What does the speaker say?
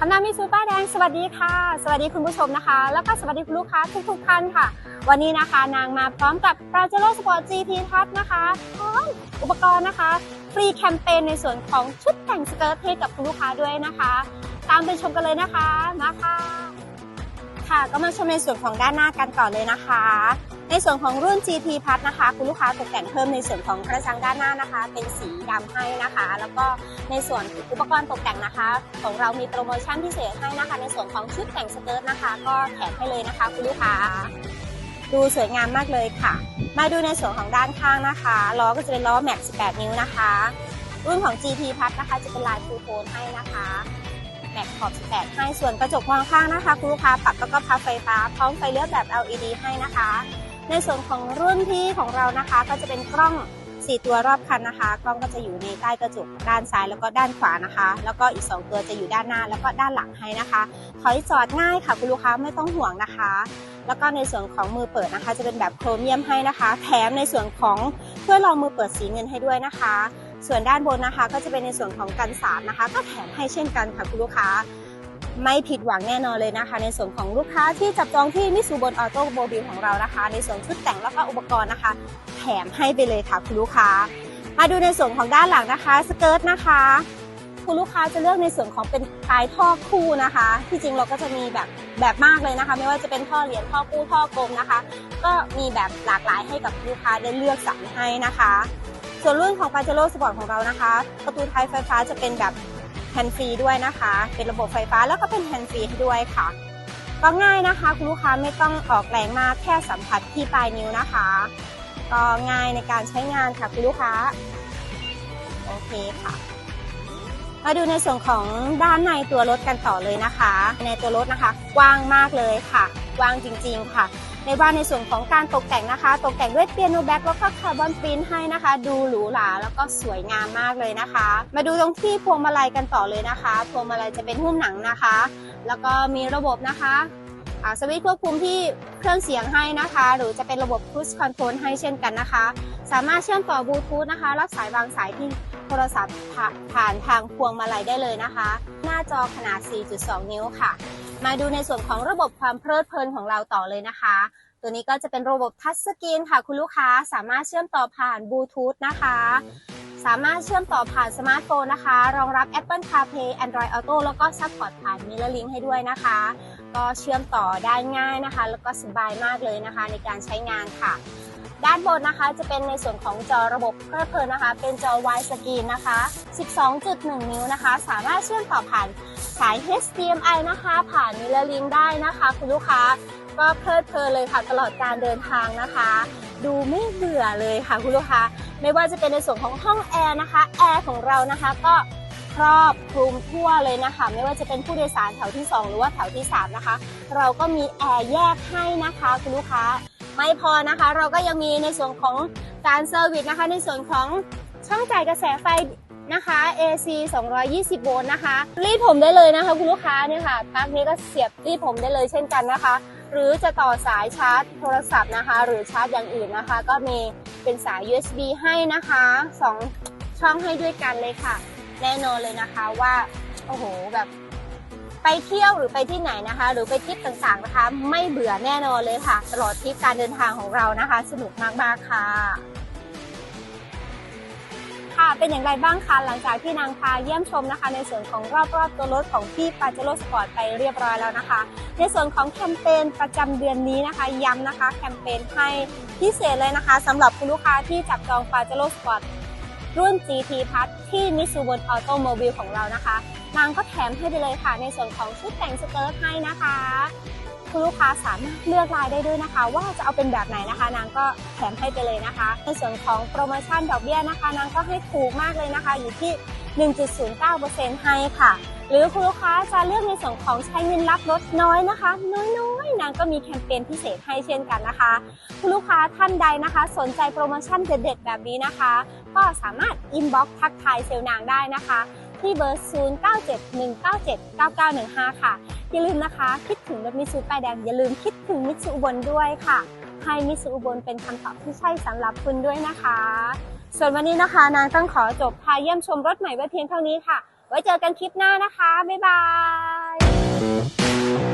คำนามมิสูป้ายแดงสวัสดีค่ะ สวัสดีคุณผู้ชมนะคะ แล้วก็สวัสดีคุณลูกค้าทุกๆท่านค่ะ วันนี้นะคะนางมาพร้อมกับ p a j e r o Sport GT Touch นะคะพร้อมอุปกรณ์นะคะ ฟรีแคมเปญในส่วนของชุดแต่งสเกิร์ตให้กับคุณลูกค้าด้วยนะคะ ตามไปชมกันเลยนะคะมาค่ะค่ะก็มาชมในส่วนของด้านหน้ากันก่อนเลยนะคะ ในส่วนของรุ่น GT พัทนะคะ คุณลูกค้าตกแต่งเพิ่มในส่วนของกระจังด้านหน้านะคะ เป็นสีดำให้นะคะ แล้วก็ในส่วนอุปกรณ์ตกแต่งนะคะ ของเรามีโปรโมชั่นพิเศษให้นะคะ ในส่วนของชุดแต่งสเกิร์ตนะคะ ก็แถมให้เลยนะคะ คุณลูกค้า ดูสวยงามมากเลยค่ะ มาดูในส่วนของด้านข้างนะคะล้อก็จะเป็นล้อแม็ก18 นิ้วนะคะ รุ่นของ GT พัทนะคะ จะเป็นลายฟูโทนให้นะคะแม็กขอบ 18 ให้ส่วนกระจกมองข้างนะคะ คุณลูกค้าปรับแล้วก็พับไฟฟ้า พร้อมไฟเลี้ยวแบบ LED ให้นะคะ ในส่วนของรุ่นที่ของเรานะคะ ก็จะเป็นกล้อง 4 ตัวรอบคันนะคะ กล้องก็จะอยู่ในใต้กระจกด้านซ้ายแล้วก็ด้านขวานะคะ แล้วก็อีก 2 ตัวจะอยู่ด้านหน้าแล้วก็ด้านหลังให้นะคะถอยจอดง่ายค่ะคุณลูกค้าไม่ต้องห่วงนะคะ แล้วก็ในส่วนของมือเปิดนะคะ จะเป็นแบบโครเมียมให้นะคะ แถมในส่วนของเพื่อรองมือเปิดสีเงินให้ด้วยนะคะ ส่วนด้านบนนะคะ ก็จะเป็นในส่วนของกันสาดนะคะ ก็แถมให้เช่นกันค่ะคุณลูกค้า ไม่ผิดหวังแน่นอนเลยนะคะ ในส่วนของลูกค้าที่จับจองที่มิสูบนออโต้โมบิลของเรานะคะ ในส่วนชุดแต่งแล้วก็อุปกรณ์นะคะ แถมให้ไปเลยค่ะคุณลูกค้า มาดูในส่วนของด้านหลังนะคะสเกิร์ตนะคะคุณลูกค้าจะเลือกในส่วนของเป็นปลายท่อคู่นะคะ ที่จริงเราก็จะมีแบบแบบมากเลยนะคะ ไม่ว่าจะเป็นท่อเหรียญท่อคู่ท่อกลมนะคะ ก็มีแบบหลากหลายให้กับลูกค้าได้เลือกสรรให้นะคะ ส่วนรุ่นของ p a j e r o Sport ของเรานะคะ ประตูท้ายไฟฟ้าจะเป็นแบบ นด์ฟรีด้วยนะคะ เป็นระบบไฟฟ้าแล้วก็เป็นแฮนด์ฟรีให้ด้วยค่ะ ก็ง่ายนะคะ คุณลูกค้าไม่ต้องออกแรงมากแค่สัมผัสที่ปลายนิ้วนะคะ ก็ง่ายในการใช้งานค่ะคุณลูกค้า โอเคค่ะ มาดูในส่วนของด้านในตัวรถกันต่อเลยนะคะ ในตัวรถนะคะ กว้างมากเลยค่ะ กว้างจริง ๆ ค่ะ ในว่านในส่วนของการตกแต่งนะคะ ตกแต่งด้วยเปียโนแบ็กแล้วก็คาร์บอนปรินให้นะคะ ดูหรูหราแล้วก็สวยงามมากเลยนะคะ มาดูตรงที่พวงมาลัยกันต่อเลยนะคะพวงมาลัยจะเป็นหุ้มหนังนะคะ แล้วก็มีระบบนะคะสวิตช์ควบคุมที่เครื่องเสียงให้นะคะ หรือจะเป็นระบบ cruise control ให้เช่นกันนะคะ สามารถเชื่อมต่อบลูทูธนะคะ รับสายวางสายที่โทรศัพท์ผ่านทางพวงมาลัยได้เลยนะคะ หน้าจอขนาด 4.2 นิ้วค่ะ มาดูในส่วนของระบบความเพลิดเพลินของเราต่อเลยนะคะ ตัวนี้ก็จะเป็นระบบทัชสกรีนค่ะคุณลูกค้าสามารถเชื่อมต่อผ่านบลูทูธนะคะ สามารถเชื่อมต่อผ่านสมาร์ทโฟนนะคะ รองรับ Apple CarPlay Android Auto แล้วก็ซัพพอร์ตผ่าน MirrorLink ให้ด้วยนะคะ ก็เชื่อมต่อได้ง่ายนะคะ แล้วก็สบายมากเลยนะคะในการใช้งานค่ะ ด้านบนนะคะจะเป็นในส่วนของจอระบบเพลิดเพลินนะคะ เป็นจอ Wide Screen นะคะ 12.1 นิ้วนะคะ สามารถเชื่อมต่อผ่านสาย HDMI นะคะ ผ่าน MirrorLink ได้นะคะ คุณลูกค้าก็เพลิดเพลินเลยค่ะ ตลอดการเดินทางนะคะ ดูไม่เบื่อเลยค่ะคุณลูกค้าไม่ว่าจะเป็นในส่วนของห้องแอร์นะคะแอร์ของเรานะคะก็ครอบคลุมทั่วเลยนะคะ ไม่ว่าจะเป็นผู้โดยสารแถวที่ 2 หรือว่าแถวที่ 3 นะคะ เราก็มีแอร์แยกให้นะคะคุณลูกค้า ไม่พอนะคะ เราก็ยังมีในส่วนของการเซอร์วิสนะคะ ในส่วนของช่องจ่ายกระแสไฟนะคะ AC 220 โวลต์นะคะ รีดผมได้เลยนะคะ คุณลูกค้าเนี่ยค่ะปลั๊กนี้ก็เสียบรีดผมได้เลยเช่นกันนะคะ หรือจะต่อสายชาร์จโทรศัพท์นะคะ หรือชาร์จอย่างอื่นนะคะ ก็มีเป็นสาย USB ให้นะคะสองช่องให้ด้วยกันเลยค่ะ แน่นอนเลยนะคะว่า โอ้โห แบบ ไปเที่ยวหรือไปที่ไหนนะคะ หรือไปทริปต่างๆนะคะ ไม่เบื่อแน่นอนเลยค่ะ ตลอดทริปการเดินทางของเรานะคะ สนุกมากๆค่ะค่ะเป็นอย่างไรบ้างคะหลังจากที่นางพาเยี่ยมชมนะคะ ในส่วนของรอบๆตัวรถของพี่ปาเจโร่สปอร์ตไปเรียบร้อยแล้วนะคะ ในส่วนของแคมเปญประจำเดือนนี้นะคะ ย้ำนะคะแคมเปญให้พิเศษเลยนะคะสำหรับคุณลูกค้าที่จับจองปาเจโร่สปอร์ตรุ่น GT พัทที่มิซูบนออโตโมบิลของเรานะคะ นางก็แถมให้ไปเลยค่ะ ในส่วนของชุดแต่งสเกิร์ตให้นะคะคุณลูกค้าสามารถเลือกลายได้ด้วยนะคะ ว่าจะเอาเป็นแบบไหนนะคะ นางก็แถมให้ไปเลยนะคะ ในส่วนของโปรโมชั่นดอกเบี้ยนะคะ นางก็ให้ถูกมากเลยนะคะ อยู่ที่ 1.09%ให้ค่ะ หรือคุณลูกค้าจะเลือกในส่วนของใช้เงินรับลดน้อยนะคะ น้อยๆ นางก็มีแคมเปญพิเศษให้เช่นกันนะคะ คุณลูกค้าท่านใดนะคะ สนใจโปรโมชั่นเด็ดๆแบบนี้นะคะ ก็สามารถอินบ็อกซ์ทักทายเซลล์นางได้นะคะ ที่เบอร์ 0971979915 ค่ะ อย่าลืมนะคะ คิดถึงรถมิตซูป้ายแดง อย่าลืมคิดถึงมิตซูอุบลด้วยค่ะ ให้มิตซูอุบลเป็นคำตอบที่ใช่สำหรับคุณด้วยนะคะ ส่วนวันนี้นะคะ นางต้องขอจบพาเยี่ยมชมรถใหม่ไว้เพียงเท่านี้ค่ะ ไว้เจอกันคลิปหน้านะคะ บ๊ายบาย